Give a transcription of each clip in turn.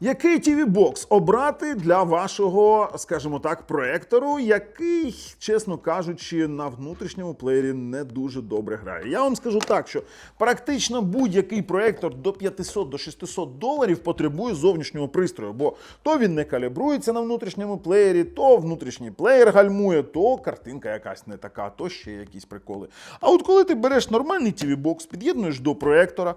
Який tv бокс обрати для вашого, скажімо так, проектору, який, чесно кажучи, на внутрішньому плеєрі не дуже добре грає? Я вам скажу так, що практично будь-який проектор до 500 до 600 доларів потребує зовнішнього пристрою, бо то він не калібрується на внутрішньому плеєрі, то внутрішній плеєр гальмує, то картинка якась не така, то ще якісь приколи. А от коли ти береш нормальний tv бокс під'єднуєш до проектора,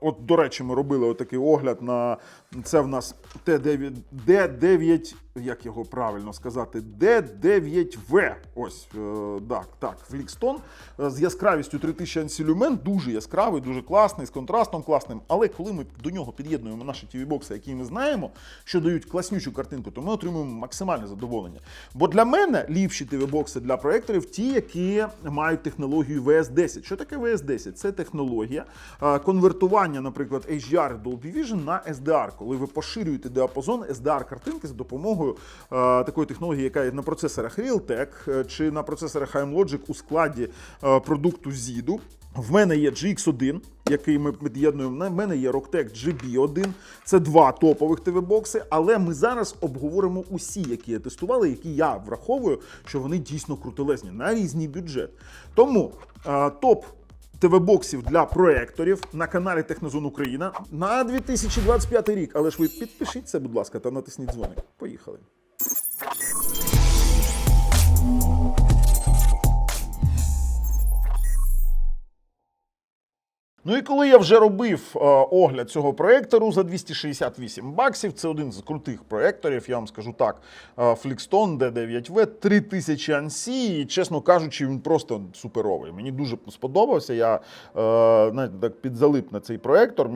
от до речі, ми робили отакий огляд на це в нас Т9, Д9, як його правильно сказати, Д9В. Ось е, так, так, Флікстон е, з яскравістю 3000 ансілюмен, дуже яскравий, дуже класний, з контрастом класним. Але коли ми до нього під'єднуємо наші TV-бокси, які ми знаємо, що дають класнючу картинку, то ми отримуємо максимальне задоволення. Бо для мене ліпші TV-бокси для проекторів ті, які мають технологію VS10. Що таке VS10? Це технологія е, конвертування, наприклад, HDR Dolby Vision на SDR, коли ви поширюєте діапазон SDR картинки за допомогою е, такої технології, яка є на процесорах Realtek е, чи на процесорах AMLogic у складі е, продукту ZIDU. В мене є GX1, який ми під'єднуємо. В мене є Rocktech GB1. Це два топових ТВ-бокси, але ми зараз обговоримо усі, які я тестували, які я враховую, що вони дійсно крутелезні на різний бюджет. Тому топ ТВ-боксів для проекторів на каналі Технозон Україна на 2025 рік. Але ж ви підпишіться, будь ласка, та натисніть дзвоник. Поїхали. Ну і коли я вже робив е, огляд цього проектору за 268 баксів, це один з крутих проєкторів, я вам скажу так. Flixton D9V 3000 ANSI, і чесно кажучи, він просто суперовий. Мені дуже сподобався. Я е, знаєте, так підзалип на цей проектор.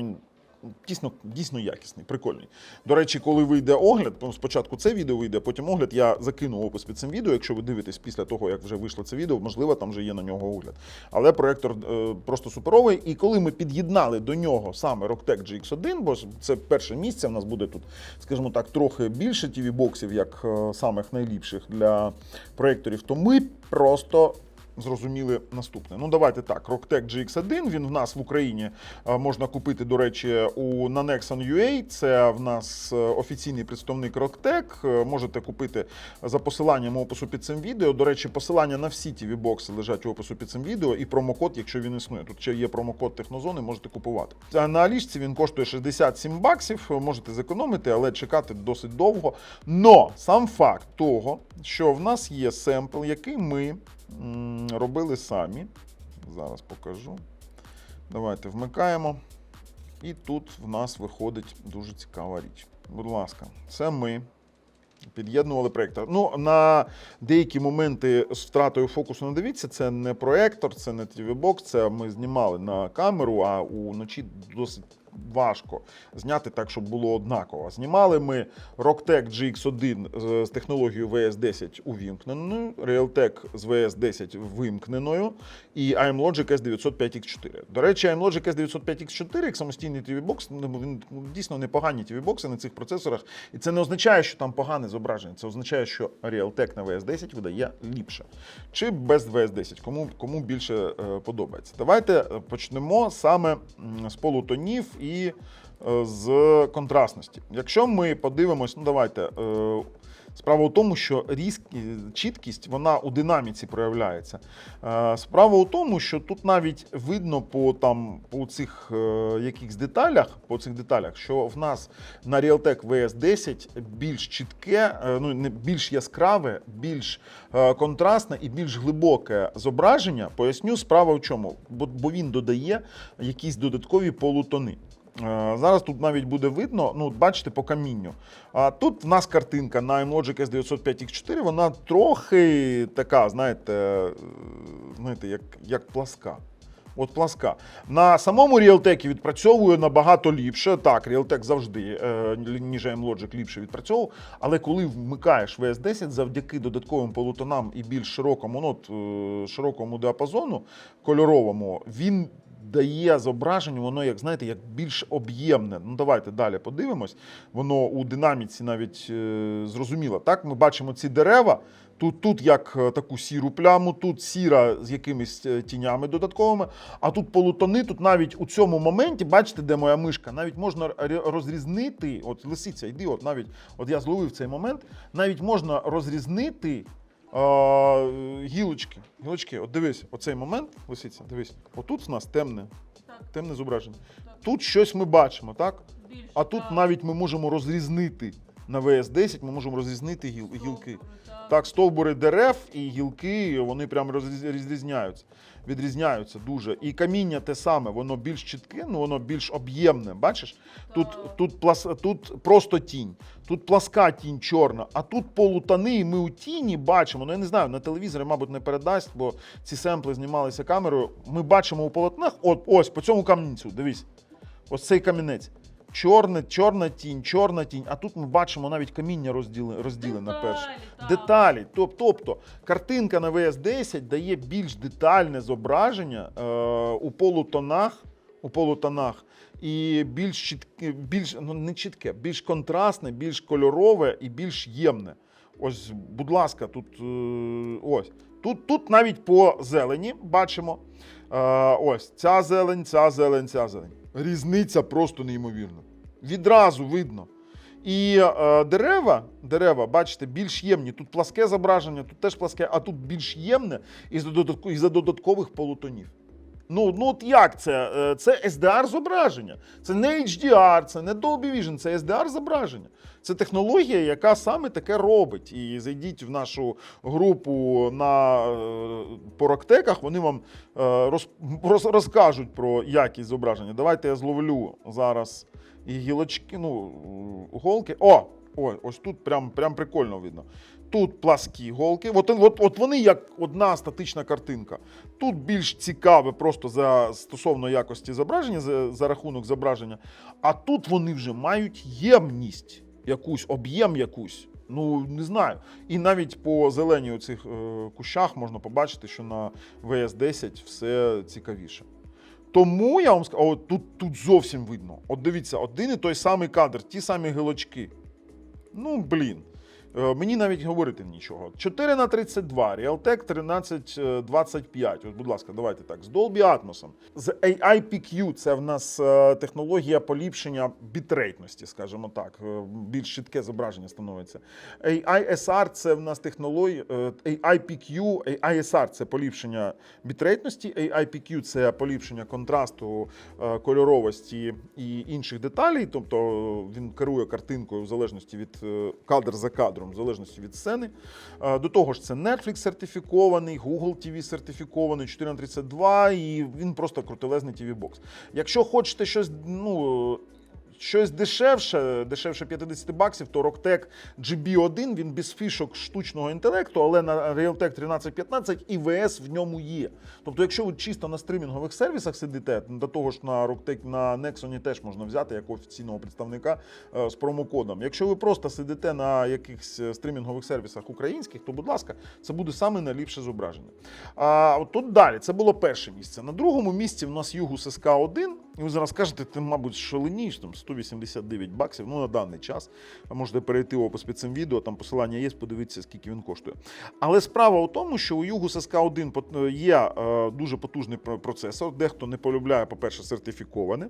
Дійсно, дійсно якісний, прикольний. До речі, коли вийде огляд, ну, спочатку це відео вийде, потім огляд, я закину опис під цим відео. Якщо ви дивитесь після того, як вже вийшло це відео, можливо, там вже є на нього огляд. Але проектор е, просто суперовий. І коли ми під'єднали до нього саме Rocktech GX1, бо це перше місце, в нас буде тут, скажімо так, трохи більше tv боксів як е, самих найліпших для проекторів, то ми просто зрозуміли наступне. Ну, давайте так. Rocktech GX1, він в нас в Україні е, можна купити, до речі, у на Nexon.ua. Це в нас е, офіційний представник Rocktech. Е, Можете купити за посиланням опису під цим відео. До речі, посилання на всі ті бокси лежать в опису під цим відео, і промокод, якщо він існує. Тут ще є промокод технозони, можете купувати. На Алішці він коштує 67 баксів. Можете зекономити, але чекати досить довго. Но сам факт того, що в нас є семпл, який ми робили самі. Зараз покажу. Давайте вмикаємо. І тут в нас виходить дуже цікава річ. Будь ласка, це ми під'єднували проєктор. Ну, на деякі моменти з втратою фокусу не дивіться, це не проєктор, це не TV-бокс, це ми знімали на камеру, а уночі досить важко зняти так, щоб було однаково. Знімали ми Rocktech GX1 з- з технологією VS10 увімкненою, Realtek з VS10 вимкненою і iMlogic S905X4. До речі, iMlogic S905X4 як самостійний TV-бокс, ну, він дійсно непогані TV-бокси на цих процесорах. І це не означає, що там погане зображення. Це означає, що Realtek на VS10 видає ліпше. Чи без VS10, кому, кому більше е, подобається. Давайте е, почнемо саме з полутонів і е, з контрастності. Якщо ми подивимось, ну давайте. е, Справа у тому, що різк, чіткість вона у динаміці проявляється. Е, Справа у тому, що тут навіть видно по там по цих е, якихось деталях, по цих деталях, що в нас на Realtek VS10 більш чітке, е, ну не більш яскраве, більш е, контрастне і більш глибоке зображення. Поясню справа в чому, бо, бо він додає якісь додаткові полутони. Е, Зараз тут навіть буде видно, ну, бачите, по камінню. А тут в нас картинка на iMlogic S905X4, вона трохи така, знаєте, е, знаєте як, як пласка. От пласка. На самому Realtek відпрацьовує набагато ліпше. Так, Realtek завжди, е, ніж iMlogic ліпше відпрацьовував. Але коли вмикаєш VS10 завдяки додатковим полутонам і більш широкому, ну, широкому діапазону кольоровому, він дає зображення, воно, як знаєте, як більш об'ємне. Ну, давайте далі подивимось. Воно у динаміці навіть е, зрозуміло. Так, ми бачимо ці дерева. Тут, тут як е, таку сіру пляму, тут сіра з якимись е, тінями додатковими, а тут полутони, тут навіть у цьому моменті, бачите, де моя мишка, навіть можна розрізнити, от лисиця, йди, от навіть, от я зловив цей момент, навіть можна розрізнити е, гілочки. Гілочки, от дивись, оцей момент, лисиця, дивись, отут в нас темне, Так, темне зображення. так. Тут щось ми бачимо, так? Більше, А тут так. навіть ми можемо розрізнити на ВС-10, ми можемо розрізнити гіл, гілки. Так. Стовбури дерев і гілки, вони розріз- розрізняються. Відрізняються дуже. І каміння те саме, воно більш чітке, ну воно більш об'ємне. Бачиш? Тут, тут, плас, тут просто тінь, тут пласка тінь чорна, а тут полутани, і ми у тіні бачимо. Ну я не знаю, на телевізорі, мабуть, не передасть, бо ці семпли знімалися камерою. Ми бачимо у полотнах, от ось по цьому камінцю, дивись. Ось цей камінець. Чорне, чорна тінь, чорна тінь. А тут ми бачимо навіть каміння розділене, розділене перше. Деталі, Тоб- Тобто картинка на VS10 дає більш детальне зображення е, у полутонах, у полутонах і більш чітке, більш ну не чітке, більш контрастне, більш кольорове і більш ємне. Ось, будь ласка, тут е, ось. Тут, тут навіть по зелені бачимо. Е, ось ця зелень, ця зелень, ця зелень. Різниця просто неймовірна. Відразу видно. І е, дерева, дерева, бачите, більш ємні. Тут пласке зображення, тут теж пласке, а тут більш ємне і за, додаткових полутонів. Ну, ну от як це? Е, Це SDR зображення. Це не HDR, це не Dolby Vision, це SDR зображення. Це технологія, яка саме таке робить. І зайдіть в нашу групу на е, пороктеках, вони вам е, роз, роз- розкажуть про якість зображення. Давайте я зловлю зараз гілочки, ну, голки. О! О, ось тут прям, прям прикольно видно. Тут пласкі голки. От, от, от вони як одна статична картинка. Тут більш цікаве просто за стосовно якості зображення, за, за рахунок зображення. А тут вони вже мають ємність, якусь, об'єм якусь. Ну, не знаю. І навіть по зеленій у цих е, кущах можна побачити, що на ВС-10 все цікавіше. Тому я вам скажу, от тут, тут зовсім видно. От дивіться, один і той самий кадр, ті самі гілочки. Ну, блін. Е, Мені навіть говорити нічого. 4 на 32, Realtek 1325. Ось, будь ласка, давайте так. З Dolby Atmos. З AIPQ це в нас е, технологія поліпшення бітрейтності, скажімо так. Е, Більш чітке зображення становиться. AISR це в нас технологія. AIPQ, AISR це поліпшення бітрейтності, AIPQ це поліпшення контрасту, кольоровості і інших деталей. Тобто він керує картинкою в залежності від кадр за кадром, в залежності від сцени. До того ж, це Netflix сертифікований, Google TV сертифікований, 4 на 32 і він просто крутелезний TV бокс. Якщо хочете щось, ну. Щось дешевше, дешевше 50 баксів, то Rocktec GB1, він без фішок штучного інтелекту, але на Realtek 1315 і VS в ньому є. Тобто, якщо ви чисто на стримінгових сервісах сидите, до того ж на Rocktec, на Nexon теж можна взяти як офіційного представника е, з промокодом. Якщо ви просто сидите на якихось е, стрімінгових сервісах українських, то, будь ласка, це буде саме найліпше зображення. А от тут далі, це було перше місце. На другому місці в нас Югус СК1. І ви зараз кажете, ти, мабуть, шаленієш, там 189 баксів, ну на даний час. Можете перейти в опис під цим відео, там посилання є, подивитися, скільки він коштує. Але справа у тому, що у Югус СК1 є е, дуже потужний процесор. Дехто не полюбляє, по-перше, сертифіковане.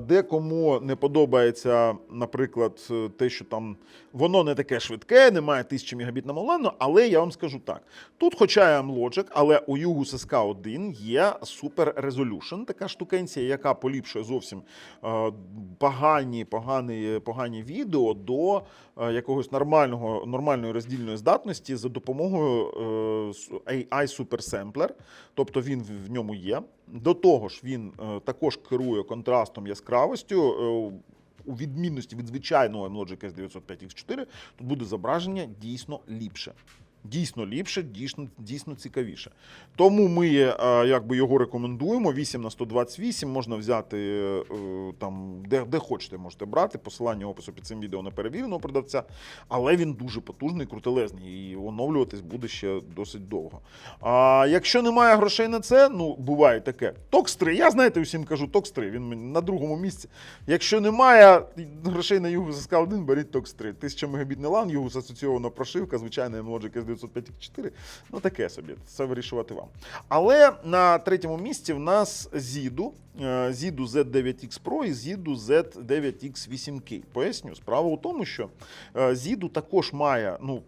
Декому не подобається, наприклад, те, що там воно не таке швидке, немає 1000 мегабіт на малану, але я вам скажу так: тут, хоча і Amlogic, але у Югус SK1 є Super Resolution, така штукенція, яка поліпшує зовсім е, погані, погані, погані відео до е, якогось нормального, нормальної роздільної здатності за допомогою е, AI Sampler, тобто він в- ньому є. До того ж, він також керує контрастом яскравостю. у відмінності від звичайного Logic S905X4 тут буде зображення дійсно ліпше. Дійсно ліпше, дійсно, дійсно цікавіше. Тому ми е, якби його рекомендуємо. 8 на 128 можна взяти е, там, де, де хочете, можете брати. Посилання опису під цим відео на перевіреного продавця. Але він дуже потужний, крутелезний, і оновлюватись буде ще досить довго. А якщо немає грошей на це, ну буває таке. Токс 3. Я знаєте, усім кажу, Токс 3. Він на другому місці. Якщо немає грошей на Югу sk 1 беріть Токс 3. 1000 мегабітний LAN, Югус асоційована прошивка, звичайно, Logic S905X4. Ну таке собі, це вирішувати вам. Але на третьому місці в нас Зіду Zidu Z9X Pro і Zidu Z9X 8K. Поясню, справа у тому, що Зіду Zidu також має, ну,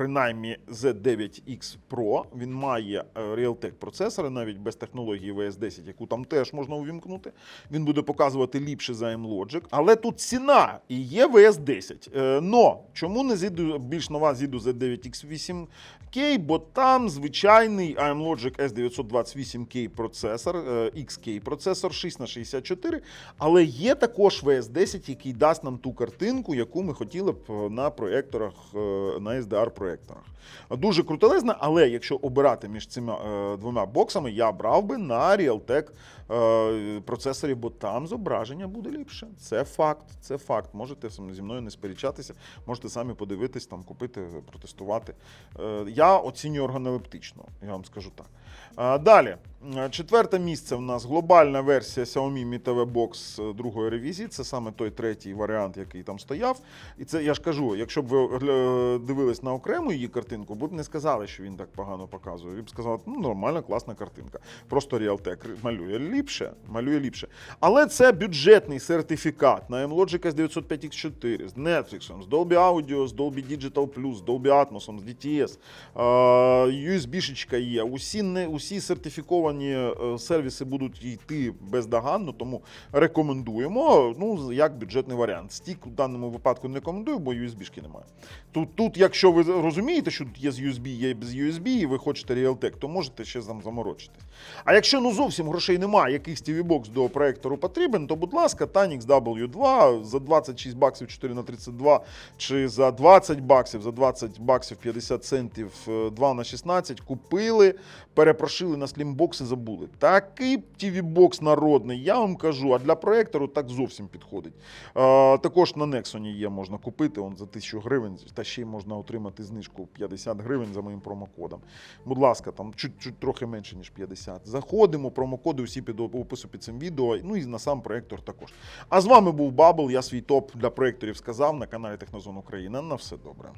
принаймні Z9X Pro, він має е, Realtek процесори, навіть без технології VS10, яку там теж можна увімкнути. Він буде показувати ліпше за M-Logic. Але тут ціна і є VS10. Е, Но чому не Zidu, більш нова Zidu Z9X 8K? Бо там звичайний AMLogic S928K процесор, е, XK процесор 6 на 64 але є також VS10, який дасть нам ту картинку, яку ми хотіли б на е, на проєкторах, е, на Дуже крутелезна, але якщо обирати між цими е, двома боксами, я брав би на Realtek е, процесорі, бо там зображення буде ліпше. Це факт, це факт. Можете зі мною не сперечатися, можете самі подивитись, там, купити, протестувати. Е, я оцінюю органолептично, я вам скажу так. Далі, Е, четверте місце в нас глобальна версія Xiaomi Mi TV Box другої ревізії. Це саме той третій варіант, який там стояв. І це я ж кажу, якщо б ви дивились на окрему її картинку, ви б не сказали, що він так погано показує. Ви б сказали, ну нормальна, класна картинка. Просто Realtek малює ліпше, малює ліпше. Але це бюджетний сертифікат на M-Logic S905X4 з Netflix, з Dolby Audio, з Dolby Digital Plus, з Dolby Atmos, з DTS, USB-шечка є. Усі, не, усі сертифіковані е, сервіси будуть йти бездоганно, тому рекомендуємо. Ну, як бюджетний варіант. Стік в даному випадку не рекомендую, бо USB-шки немає. Тут, тут, якщо ви розумієте, що тут є з USB, є без USB, і ви хочете Realtek, то можете ще заморочитись. А якщо ну зовсім грошей немає, якийсь TV Box до проектору потрібен, то будь ласка, Tanix W2 за 26 баксів 4 на 32 чи за 20 баксів, за 20 баксів 50 центів е, 2 на 16 купили, перепрошили на Slimbox і забули. Такий Box народний, я вам кажу, а для проектору так зовсім підходить. Е, також на Nexon є можна купити он за 1000 гривень, та ще й можна отримати знижку 50 гривень за моїм промокодом. Будь ласка, там чуть-чуть трохи менше, ніж 50. Заходимо, промокоди усі під опису під цим відео, ну і на сам проектор також. А з вами був Бабл, я свій топ для проекторів сказав на каналі Технозон Україна. На все добре.